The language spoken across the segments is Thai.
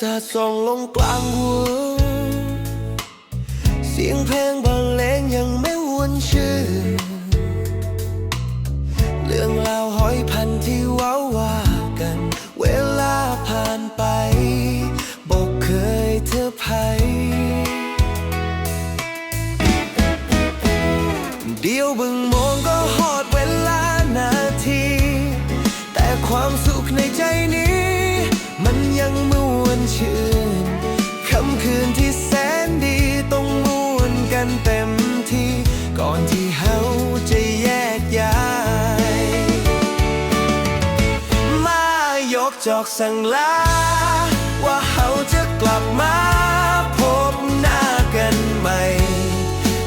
ส่องลงกลางหัว เสียงเพลงบรรเลงยัง จอกสั่งลา ว่าเฮาจะกลับมาพบหน้ากันใหม่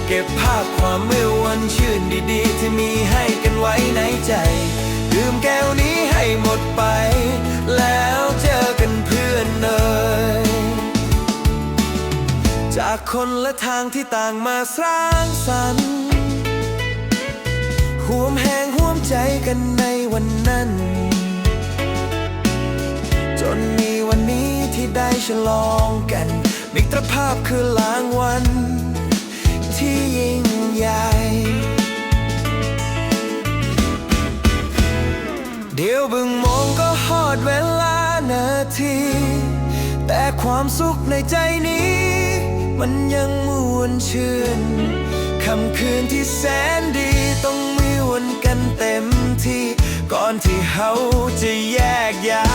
เก็บภาพความเมื่อวันชื่นดีๆ ที่มีให้กันไว้ในใจ ดื่มแก้วนี้ให้หมดไป แล้วเจอกันเพื่อนเอ่ยจากคนละทางที่ต่างมาสร้างสรรค์ห่วมแหงห่วมใจกัน ฉลองกัน มิตรภาพคือลางวัน ที่ยิ่งใหญ่ เดี๋ยวบึงมองก็หอดเวลานาที แต่ความสุขในใจนี้ มันยังมวนชื่นคำคืนที่แสนดีต้องมีวันกันเต็มที่ ก่อนที่เฮาจะแยกย้าย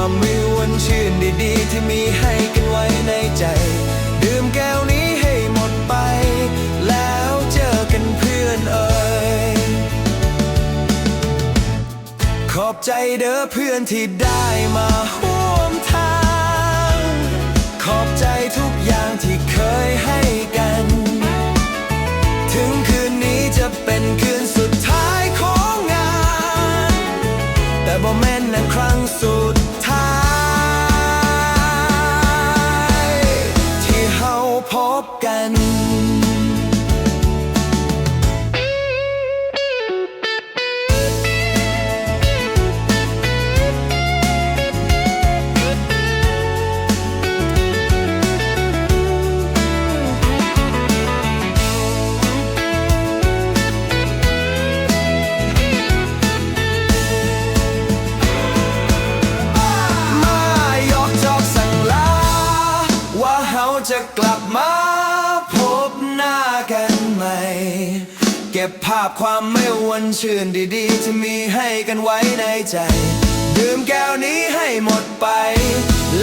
ความวิววันชื่นดีๆ ที่มีให้กันไว้ในใจ ดื่มแก้วนี้ให้หมดไป แล้วเจอกันเพื่อนเอ่ยขอบใจเด้อเพื่อนที่ได้มาร่วมทาง ขอบใจทุกอย่างที่เคยให้กัน ถึงคืนนี้จะเป็นคืน จะกลับมาพบหน้ากันใหม่ เก็บภาพความไม่หวันชื่นดีๆ ที่มีให้กันไว้ในใจ ดื่มแก้วนี้ให้หมดไป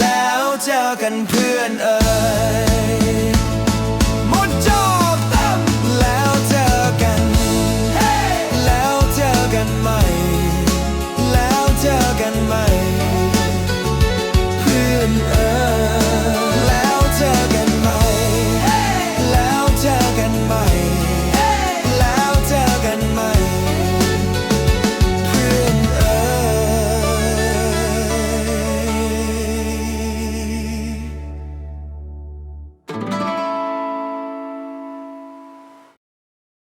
แล้วเจอกันเพื่อนเอ่ย